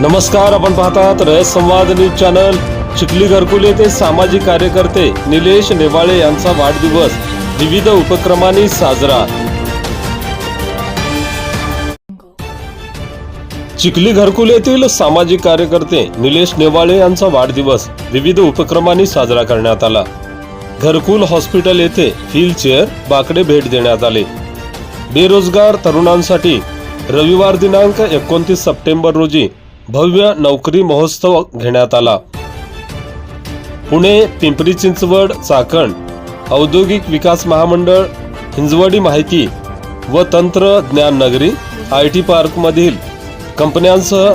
नमस्कार आपण पाहतात रयत संवाद न्यूज चॅनल. चिखली घरकुल येथे सामाजिक कार्यकर्ते निलेश नेवाळे यांचा वाढदिवस. विविध उपक्रमांनी साजरा. चिखली घरकुल येथील सामाजिक कार्यकर्ते निलेश नेवाळे यांचा वाढदिवस. विविध उपक्रमांनी साजरा करण्यात आला. घरकुल हॉस्पिटल येथे व्हीलचेअर बाकडे भेट देण्यात आले. बेरोजगार तरुणांसाठी रविवार दिनांक एकोणतीस सप्टेंबर रोजी भव्य नोकरी महोत्सव घेण्यात आला. पुणे पिंपरी चिंचवड चाकण औद्योगिक विकास महामंडळ हिंजवडी माहिती व तंत्रज्ञान नगरी आय टी पार्कमधील कंपन्यांसह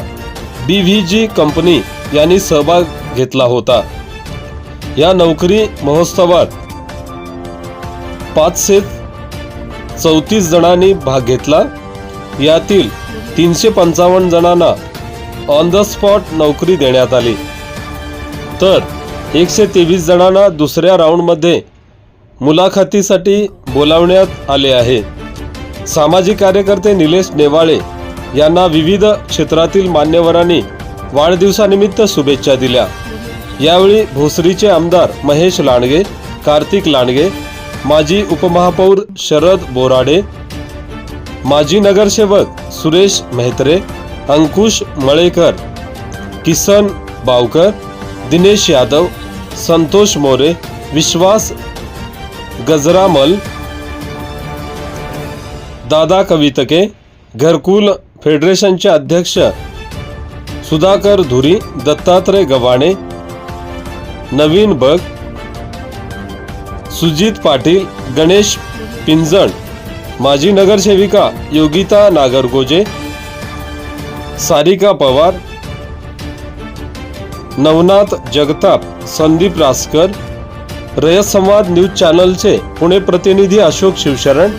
बी व्ही जी कंपनी यांनी सहभाग घेतला होता. या नोकरी महोत्सवात पाचशे चौतीस जणांनी भाग घेतला. यातील तीनशे पंचावन्न जणांना ऑन द स्पॉट नोकरी देण्यात आली. तर एकशे तेवीस जणांना दुसऱ्या राऊंडमध्ये मुलाखतीसाठी बोलावण्यात आले आहे. सामाजिक कार्यकर्ते निलेश नेवाळे यांना विविध क्षेत्रातील मान्यवरांनी वाढदिवसानिमित्त शुभेच्छा दिल्या. यावेळी भोसरीचे आमदार महेश लांडगे कार्तिक लांडगे माजी उपमहापौर शरद बोराडे माजी नगरसेवक सुरेश मेहत्रे अंकुश मळेकर किसन बावकर दिनेश यादव संतोष मोरे विश्वास गजरामल दादा कवितके घरकुल फेडरेशनचे अध्यक्ष सुधाकर धुरी दत्तात्रय गव्हाणे नवीन बग सुजित पाटील गणेश पिंजण माजी नगरसेविका योगिता नागरगोजे सारिका पवार नवनाथ जगताप संदीप रासकर रयत संवाद न्यूज चॅनलचे पुणे प्रतिनिधी अशोक शिवशरण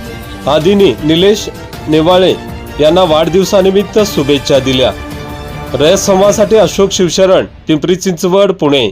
आदींनी निलेश नेवाळे यांना वाढदिवसानिमित्त शुभेच्छा दिल्या. रयत संवादसाठी अशोक शिवशरण पिंपरी चिंचवड पुणे.